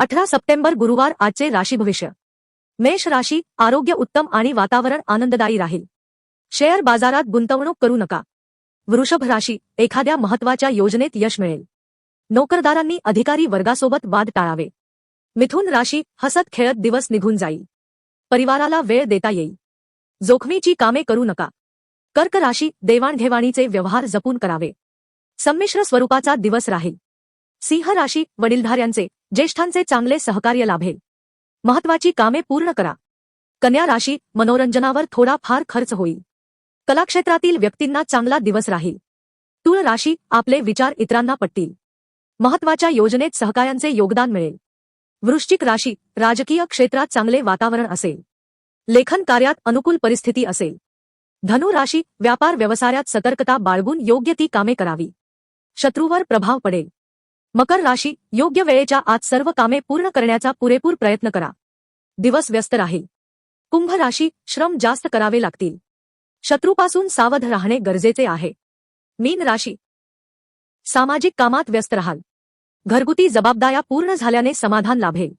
अठरा सप्टेंबर गुरुवार आजचे राशी भविष्य. मेष राशी आरोग्य उत्तम आणि वातावरण आनंददायी राहील. शेअर बाजारात गुंतवणूक करू नका. वृषभ राशी एखाद्या महत्त्वाच्या योजनेत यश मिळेल. नोकरदारांनी अधिकारी वर्गासोबत वाद टाळावे. मिथुन राशी हसत खेळत दिवस निघून जाईल. परिवाराला वेळ देता येईल. जोखमीची कामे करू नका. कर्क राशी देवाणघेवाणीचे व्यवहार जपून करावे. संमिश्र स्वरूपाचा दिवस राहील. सिंह राशी वडीलधाऱ्यांचे ज्येष्ठांचे चांगले सहकार्य लाभेल. महत्वाची कामे पूर्ण करा. कन्या राशी मनोरंजनावर थोडा फार खर्च होईल. कलाक्षेत्रातील व्यक्तींना चांगला दिवस राहील. तुळ राशी आपले विचार इतरांना पटतील. महत्त्वाच्या योजनेत सहकार्यांचे योगदान मिळेल. वृश्चिक राशी राजकीय क्षेत्रात चांगले वातावरण असेल. लेखन कार्यात अनुकूल परिस्थिती असेल. धनु राशी व्यापार व्यवसायात सतर्कता बाळगून योग्य ती कामे करावी. शत्रूवर प्रभाव पडेल. मकर राशी योग्य वेळेच्या आत सर्व कामे पूर्ण करण्याचा पुरेपूर प्रयत्न करा. दिवस व्यस्त राहील. कुंभ राशी श्रम जास्त करावे लागतील. शत्रूपासून सावध राहणे गरजेचे आहे. मीन राशी. सामाजिक कामात व्यस्त राहाल. घरगुती जबाबदाऱ्या पूर्ण झाल्याने समाधान लाभेल.